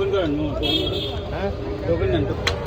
लोगन का नहीं लोगन नहीं